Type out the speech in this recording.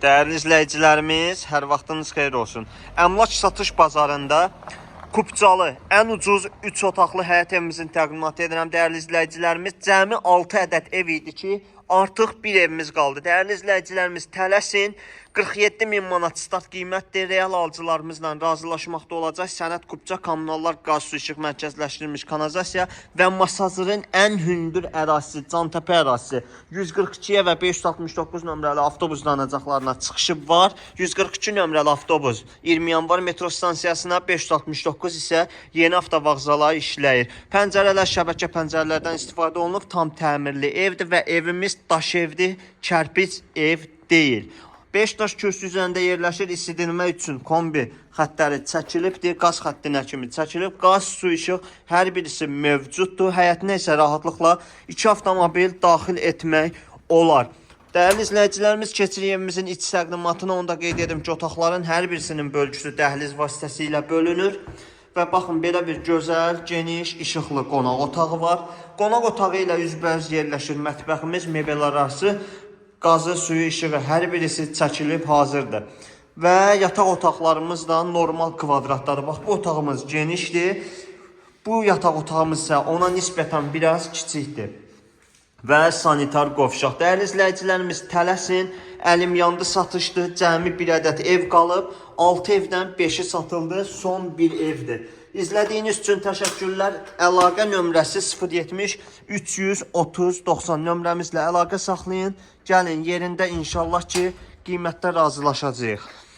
Değerli izləyicilərimiz, hər vaxtınız xeyir olsun. Əmlak satış bazarında Kupcalı ən ucuz 3 otaqlı həyət evimizin təqdimatı edirəm. Dəyərli izləyicilərimiz, cəmi 6 ədəd ev idi ki, artıq bir evimiz qaldı. Dəyərli izləyicilərimiz, tələsin. 47 min manat start qiymətdir. Real alıcılarımızla razılaşmaqda olacaq. Sənəd Kupca kommunallar qaz su işıq mərkəzləşdirilmiş kanalizasiya və Masazırın ən hündür ərazisi, Cantəpə ərazisi 142-yə və 569 nömrəli avtobus dayanacaqlarına çıxışı var. 142 nömrəli avtobus 20 yanvar metro stansiyasına, 569 isə yeni avtovağzala işləyir. Pəncərələr şəbəkə pəncərələrdən istifadə olunub, tam təmirli evdir və evimiz daş evdir, kərpic ev deyil. 5 daş kürsü üzərində yerləşir isidilmə üçün kombi xəttləri çəkilibdir, qaz xəttinə kimi çəkilib, qaz, su, işıq hər birisi mövcuddur. Həyətinə isə rahatlıqla 2 avtomobil daxil etmək olar. Dəyərli izləyicilərimiz, keçirik evimizin iç təqdimatına. Onda qeyd edim ki, otaqların hər birisinin bölgüsü dəhliz vasitəsilə bölünür. Və baxın, belə bir gözəl, geniş, işıqlı qonaq otağı var. Qonaq otağı ilə üzbəüz yerləşir mətbəximiz, mebel arası qazı, suyu, işığı hər birisi çəkilib hazırdır. Və yataq otaqlarımız da normal kvadratları. Bax bu otağımız genişdir. Bu yataq otağımız isə ona nisbətən biraz kiçikdir. Və sanitar qovşaq. Dəyərli izləyicilərimiz, tələsin. Əlim yandı satışdı. Cəmi bir ədəd ev qalıb. 6 evdən 5-i satıldı. Son bir evdir. İzlədiyiniz üçün təşəkkürlər. Əlaqə nömrəsi 070 330 90 nömrəmizlə əlaqə saxlayın. Gəlin yerində inşallah ki, qiymətdə razılaşacağıq.